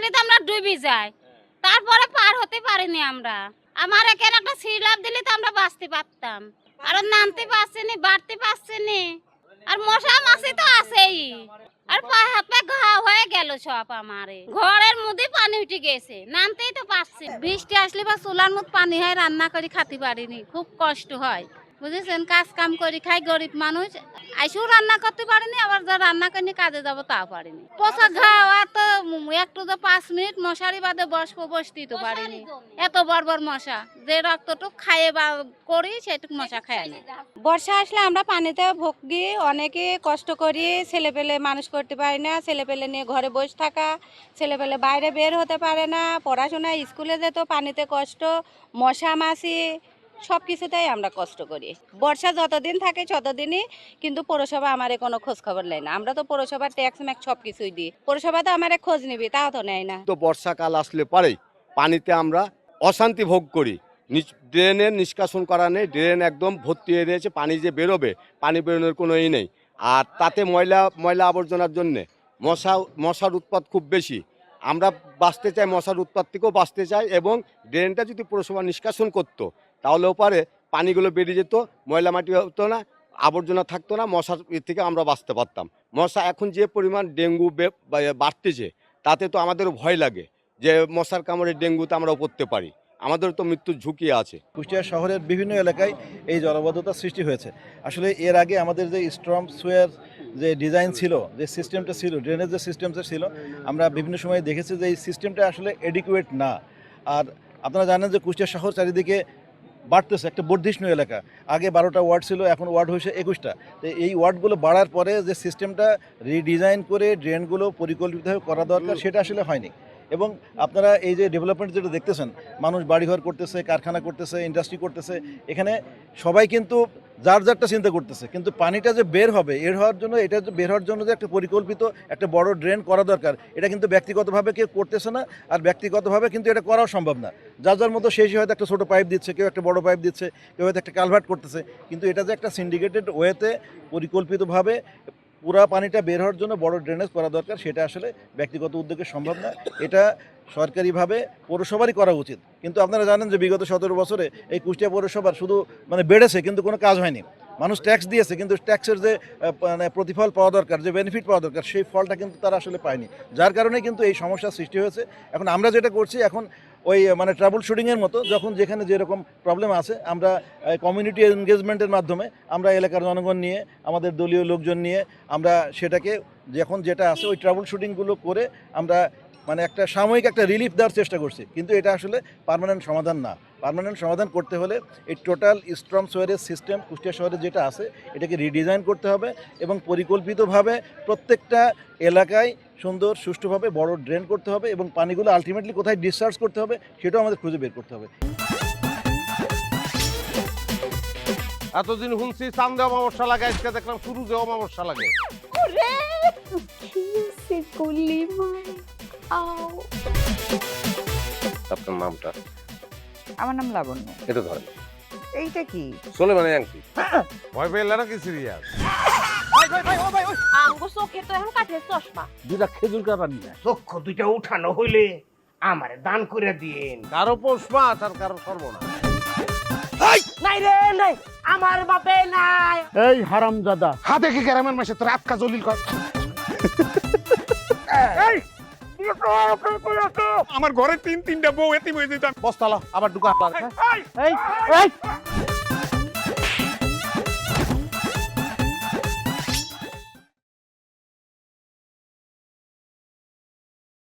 আসলে তো আমরা ডুবি যাই। তারপরে পার হতে পারিনি আমরা। আমার এখানে একটা সিলাপ দিলে তো আমরা বাঁচতে পারতাম। আর নামতে পারছি নি বাড়তে পারছি নি আর মশা মাছি তো আছেই। আর পায়ে হাত পা ঘা হয়ে গেল সব আমারে। ঘরের মধ্যে পানি উঠে গেছে। নামতেই তো পারছি বৃষ্টি আসলে বা চুলার মধ্যে পানি হয়, রান্না করে খেতে পারিনি। খুব কষ্ট হয়। বুঝেছেন? কাজ কাম করি খাই গরিব মানুষ। আইসেও রান্না করতে পারিনি আবার যা রান্না করে কাজে যাব তাও পারিনি। পচা ঘা আর তো একটু তো পাঁচ মিনিট মশারি বাদে বসবো বসতেই তো পারিনি। এত বড় বড় মশা যে রক্তটুক খাইয়ে বা করি সেটুক মশা খায় না। বর্ষা আসলে আমরা পানিতে ভুগি অনেকে কষ্ট করি ছেলে পেলে মানুষ করতে পারি না ছেলে পেলে নিয়ে ঘরে বসে থাকা ছেলে পেলে বাইরে বের হতে পারে না পড়াশোনা স্কুলে যেত পানিতে কষ্ট মশা মাছি সব কিছুতেই আমরা কষ্ট করি। বর্ষা যতদিন থাকে ততদিনই কিন্তু পৌরসভা আমারে কোনো খোঁজ খবর নেয় না। আমরা তো পৌরসভার ট্যাক্স ম্যাক সব কিছুই দিই। পৌরসভা তো আমারে খোঁজ নিবি, তাও তো নেয় না। তো বর্ষাকাল আসলে পরেই পানিতে আমরা অশান্তি ভোগ করি। ড্রেনের নিষ্কাশন করা নেই, ড্রেন একদম ভর্তি হয়ে রয়েছে, পানি যে বেরোবে, পানি বেরোনোর কোনো ই নেই। আর তাতে ময়লা ময়লা আবর্জনার জন্যে মশা, মশার উৎপাত খুব বেশি। আমরা বাঁচতে চাই, মশার উৎপাত থেকেও বাঁচতে চাই এবং ড্রেনটা যদি পুরসভা নিষ্কাশন করতো, তাহলে ওপারে পানিগুলো বেরিয়ে যেত, ময়লা মাটি হতো না, আবর্জনা থাকতো না, মশার থেকে আমরা বাঁচতে পারতাম। মশা এখন যে পরিমাণ ডেঙ্গু বাড়তেছে, তাতে তো আমাদের ভয় লাগে যে মশার কামড়ে ডেঙ্গুতে আমরা পড়তে পারি। আমাদের তো মৃত্যুর ঝুঁকি আছে। কুষ্টিয়া শহরের বিভিন্ন এলাকায় এই জলবদ্ধতার সৃষ্টি হয়েছে। আসলে এর আগে আমাদের যে স্ট্রম সোয়ার যে ডিজাইন ছিল যে সিস্টেমটা ছিল ড্রেনেজ যে সিস্টেমটা ছিল আমরা বিভিন্ন সময় দেখেছি যে এই সিস্টেমটা আসলে এডিকুয়েট না। আর আপনারা জানেন যে কুষ্টিয়া শহর চারিদিকে বাড়তেছে একটা বর্ধিষ্ণু এলাকা। আগে বারোটা ওয়ার্ড ছিল এখন ওয়ার্ড হয়েছে একুশটা। তো এই ওয়ার্ডগুলো বাড়ার পরে যে সিস্টেমটা রিডিজাইন করে ড্রেনগুলো পরিকল্পিতভাবে করা দরকার সেটা আসলে হয়নি। এবং আপনারা এই যে ডেভেলপমেন্ট যেটা দেখতেছেন, মানুষ বাড়িঘর করতেছে, কারখানা করতেছে ইন্ডাস্ট্রি করতেছে, এখানে সবাই কিন্তু যার যারটা চিন্তা করতেছে, কিন্তু পানিটা যে বের হবে, এর হওয়ার জন্য, এটা বের হওয়ার জন্য যে একটা পরিকল্পিত একটা বড় ড্রেন করা দরকার, এটা কিন্তু ব্যক্তিগতভাবে কেউ করতেছে না, আর ব্যক্তিগতভাবে কিন্তু এটা করাও সম্ভব না। যার যার মতো শেষে হয়তো একটা ছোটো পাইপ দিচ্ছে, কেউ একটা বড় পাইপ দিচ্ছে, কেউ হয়তো একটা কালভার্ট করতেছে, কিন্তু এটা যে একটা সিন্ডিকেটেড ওয়েতে পরিকল্পিতভাবে পুরা পানিটা বের হওয়ার জন্য বড় ড্রেনেজ করা দরকার, সেটা আসলে ব্যক্তিগত উদ্যোগে সম্ভব না। এটা সরকারিভাবে পৌরসভারই করা উচিত। কিন্তু আপনারা জানেন যে বিগত সতেরো বছরে এই কুষ্টিয়া পৌরসভার শুধু মানে বেড়েছে, কিন্তু কোনো কাজ হয়নি। মানুষ ট্যাক্স দিয়েছে, কিন্তু ট্যাক্সের যে মানে প্রতিফল পাওয়া দরকার, যে বেনিফিট পাওয়া দরকার, সেই ফলটা কিন্তু তারা আসলে পায়নি। যার কারণে কিন্তু এই সমস্যার সৃষ্টি হয়েছে। এখন আমরা যেটা করছি, এখন ওই মানে ট্রাভেল শুটিংয়ের মতো, যখন যেখানে যেরকম প্রবলেম আছে, আমরা কমিউনিটি এনগেজমেন্টের মাধ্যমে আমরা এলাকার জনগণ নিয়ে, আমাদের দলীয় লোকজন নিয়ে, আমরা সেটাকে, যখন যেটা আছে, ওই ট্রাভেল শুটিংগুলো করে আমরা মানে একটা সাময়িক একটা রিলিফ দেওয়ার চেষ্টা করছি। কিন্তু এটা আসলে পার্মানেন্ট সমাধান না। পারমানেন্ট সমাধান করতে হলে এই টোটাল স্ট্রম সোয়ারের সিস্টেম কুষ্টিয়া শহরে যেটা আছে, এটাকে রিডিজাইন করতে হবে এবং পরিকল্পিতভাবে প্রত্যেকটা এলাকায় সুন্দর সুষ্ঠুভাবে বড় ড্রেন করতে হবে এবং পানিগুলো আলটিমেটলি কোথায় ডিসচার্জ করতে হবে সেটাও আমাদের খুঁজে বের করতে হবে। এতদিন শুনছি চান্দে অমাবস্যা লাগে আজকে দেখলাম শুরু যে অমাবস্যা লাগে। আপনার নামটা? আমার নাম লাবণ্য। এটা ধরেন। এইটা কি? চলে মানে আংটি ভয় পেলে নাকি সিরিয়াস আঙ্গু চোখে তো এখন কাঠের চশমা। দুটা খেজুর কাটা নিয়ে চক্ষু দুইটা উঠানো হইলে আমারে দান করে দিন কারও পৌষ মাস আর কারও সর্বনাশ নাই রে নাই। আমার বাপে নাই। এই হারাম দাদা হাতে কি গ্রামের মাসে তোর আটকা জলিল কর? আমার ঘরে তিন তিনটা বউ এতিম হয়ে যেতাম বস্তালা আবার ঢুকা। এই। এই।